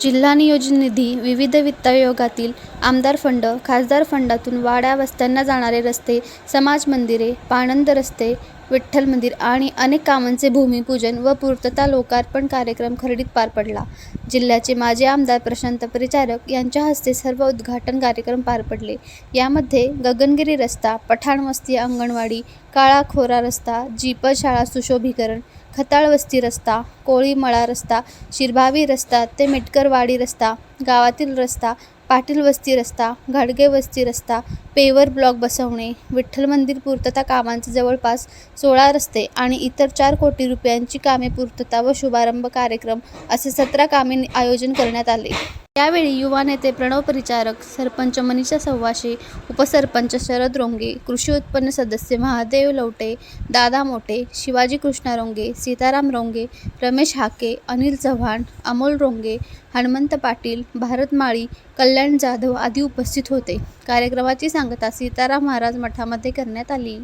जिल्हा नियोजन निधी विविध वित्त आयोगातील आमदार फंड खासदार फंडातून वाड्या वस्त्यांना जाणारे रस्ते समाज मंदिरे पाणंद रस्ते विठ्ठल मंदिर आणि अनेक कामांचे भूमिपूजन व पूर्तता लोकार्पण कार्यक्रम खर्डीत पार पडला. जिल्ह्याचे माजी आमदार प्रशांत परिचारक यांच्या हस्ते सर्व उद्घाटन कार्यक्रम पार पडले. यामध्ये गगनगिरी रस्ता पठाण वस्ती अंगणवाडी काळा खोरा रस्ता जीपल शाळा सुशोभीकरण खताळवस्ती रस्ता कोळीमळा रस्ता शिरभावी रस्ता ते मेटकरवाडी रस्ता गावातील रस्ता पाटील वस्ती रस्ता घाडगे वस्ती रस्ता पेवर ब्लॉक बसवणे विठ्ठल मंदिर पूर्तता कामांचे जवळपास सोळा रस्ते आणि इतर चार कोटी रुपयांची कामे पूर्तता व शुभारंभ कार्यक्रम असे सतरा कामे आयोजन करण्यात आले. यावेळी युवा नेते प्रणव परिचारक सरपंच मनीषा सव्वाशे उपसरपंच शरद रोंगे कृषी उत्पन्न सदस्य महादेव लवटे दादा मोटे शिवाजी कृष्णा रोंगे सीताराम रोंगे रमेश हाके अनिल चव्हाण अमोल रोंगे हनुमंत पाटील भारत माळी कल्याण जाधव आदी उपस्थित होते. कार्यक्रमाची सांगता सीताराम महाराज मठामध्ये करण्यात आली.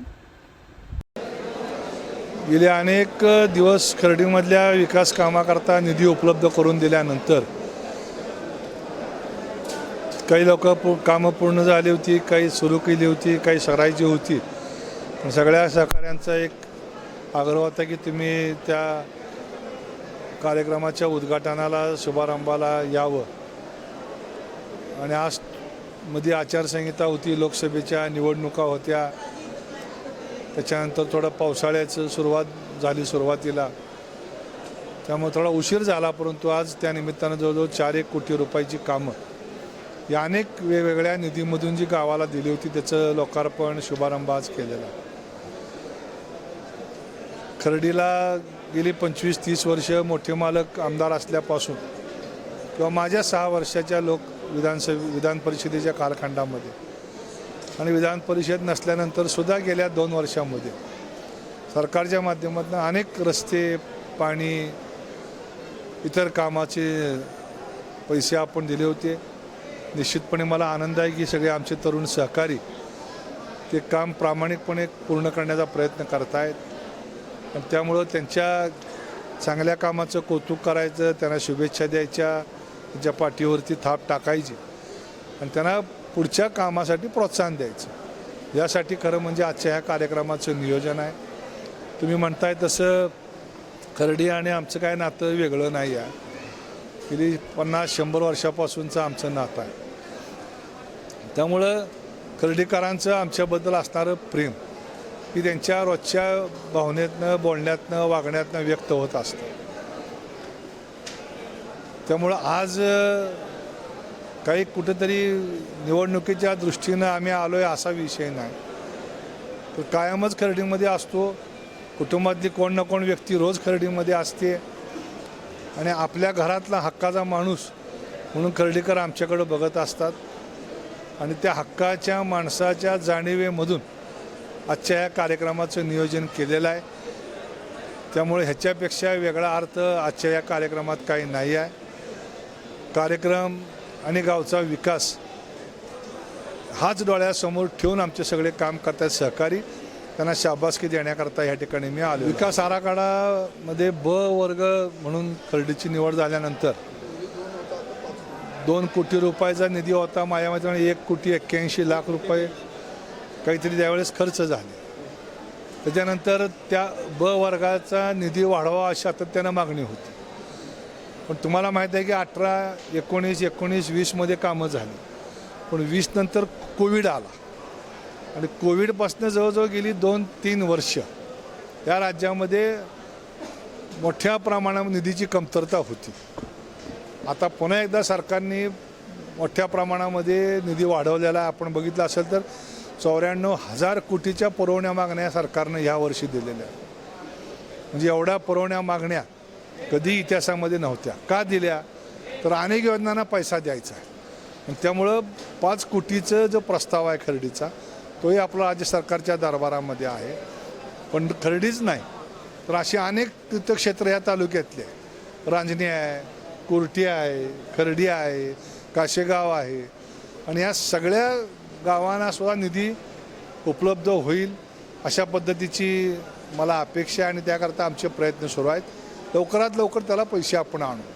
गेले अनेक दिवस खर्डीमधल्या विकास कामाकरता निधी उपलब्ध करून दिल्यानंतर काही लोक कामं पूर्ण झाली होती काही सुरू केली होती काही सरायची होती. पण सगळ्या सहकाऱ्यांचा एक आग्रह होता की तुम्ही त्या कार्यक्रमाच्या उद्घाटनाला शुभारंभाला यावं. आणि आज मध्ये आचारसंहिता होती लोकसभेच्या निवडणुका होत्या. त्याच्यानंतर थोडं पावसाळ्याचं सुरुवात झाली सुरुवातीला. त्यामुळे थोडा उशीर झाला परंतु आज त्या निमित्तानं जवळजवळ चार एक कोटी रुपयाची कामं. या अनेक वेगवेगळ्या निधीमधून जी गावाला दिली होती त्याचं लोकार्पण शुभारंभ आज केलेला. खर्डीला गेली पंचवीस तीस वर्ष मोठे मालक आमदार असल्यापासून किंवा माझ्या सहा वर्षाच्या लोक विधानसभा विधान परिषदेच्या कालखंडामध्ये. आणि विधान परिषद नसल्यानंतर सुद्धा गेल्या दोन वर्षामध्ये सरकारच्या माध्यमातून अनेक रस्ते पाणी इतर कामाचे पैसे आपण दिले होते. निश्चितपणे मला आनंद आहे की सगळे आमचे तरुण सहकारी ते काम प्रामाणिकपणे पूर्ण करण्याचा प्रयत्न करतायत. आणि त्यामुळं त्यांच्या चांगल्या कामाचं कौतुक करायचं त्यांना शुभेच्छा द्यायच्या त्यांच्या पाठीवरती थाप टाकायची आणि त्यांना पुढच्या कामासाठी प्रोत्साहन द्यायचं. यासाठी खरं म्हणजे आजच्या ह्या कार्यक्रमाचं नियोजन आहे. तुम्ही म्हणताय तसं खर्डी आणि आमचं काय नातं वेगळं नाही आहे. गेली पन्नास शंभर वर्षापासूनचं आमचं नातं आहे. त्यामुळं खर्डीकरांचं आमच्याबद्दल असणारं प्रेम की त्यांच्या रोजच्या भावनेतनं बोलण्यातनं वागण्यातनं व्यक्त होत असतं. त्यामुळं आज काही कुठंतरी निवडणुकीच्या दृष्टीनं आम्ही आलो आहे असा विषय नाही. तर कायमच खर्डीमध्ये असतो. कुटुंबातली कोण ना कोण व्यक्ती रोज खर्डीमध्ये असते. आणि आपल्या घरातला हक्काचा माणूस म्हणून खर्डीकर आमच्याकडे बघत असतात. आणि त्या हक्काच्या माणसाच्या जाणीवेमधून आजच्या या कार्यक्रमाचं नियोजन केलेलं आहे. त्यामुळे ह्याच्यापेक्षा वेगळा अर्थ आजच्या या कार्यक्रमात काही नाही आहे. कार्यक्रम आणि गावचा विकास हाच डोळ्यासमोर ठेवून आमचे सगळे काम करतात सहकारी. त्यांना शाबासकी देण्याकरता या ठिकाणी मी आलो विकास आराखडामध्ये ब वर्ग म्हणून खर्डीची निवड झाल्यानंतर दोन कोटी रुपयाचा निधी होता माझ्यामध्ये एक कोटी एक्क्याऐंशी लाख रुपये काहीतरी त्यावेळेस खर्च झाले. त्याच्यानंतर त्या ब वर्गाचा निधी वाढवा अशी सातत्यानं मागणी होती. पण तुम्हाला माहीत आहे की अठरा एकोणीस एकोणीस वीसमध्ये कामं झाली. पण वीस नंतर कोविड आला. आणि कोविडपासनं जवळजवळ गेली दोन तीन वर्ष. या राज्यामध्ये मोठ्या प्रमाणावर निधीची कमतरता होती. आता पुन्हा एकदा सरकारने मोठ्या प्रमाणामध्ये निधी वाढवलेला आपण बघितलं असेल तर चौऱ्याण्णव हजार कोटीच्या पुरवण्या मागण्या सरकारनं ह्या वर्षी दिलेल्या म्हणजे एवढ्या पुरवण्या मागण्या कधी इतिहासामध्ये नव्हत्या. का दिल्या? तर अनेक योजनांना पैसा द्यायचा आहे. त्यामुळं पाच कोटीचं जो प्रस्ताव आहे खर्डीचा तोही आपला राज्य सरकारच्या दरबारामध्ये आहे. पण खर्डीच नाही. तर अशी अनेक तीर्थक्षेत्र या तालुक्यातले आहे. रांजणी आहे कुर्टी आहे खर्डी आहे काशेगाव आहे. आणि या सगळ्या गावांना सुद्धा निधी उपलब्ध होईल अशा पद्धतीची मला अपेक्षा आहे आणि त्याकरता आमचे प्रयत्न सुरू आहेत. लवकरात लवकर त्याला पैसे आपण आणू.